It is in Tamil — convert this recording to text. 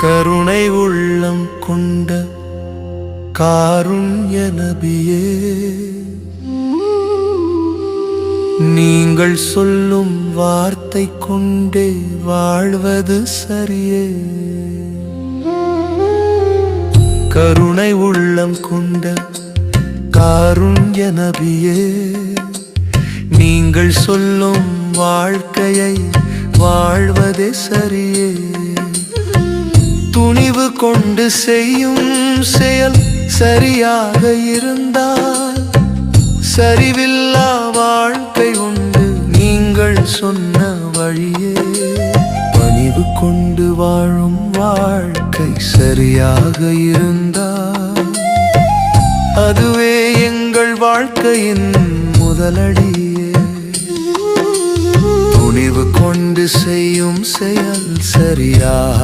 கருணை உள்ளம் கொண்ட காருண்ய நபியே. நீங்கள் சொல்லும் வார்த்தை கொண்டே வாழ்வது சரியே. கருணை உள்ளம் கொண்ட காருண்ய நபியே. நீங்கள் சொல்லும் வாழ்க்கையை வாழ்வதே சரியே. கொண்டு செய்யும் செயல் சரியாக இருந்தால் சரிவில்லா வாழ்க்கை உண்டு. நீங்கள் சொன்ன வழியே பணிவு கொண்டு வாழும் வாழ்க்கை சரியாக இருந்தால் அதுவே எங்கள் வாழ்க்கையின் முதலடியே. துணிவு கொண்டு செய்யும் செயல் சரியாக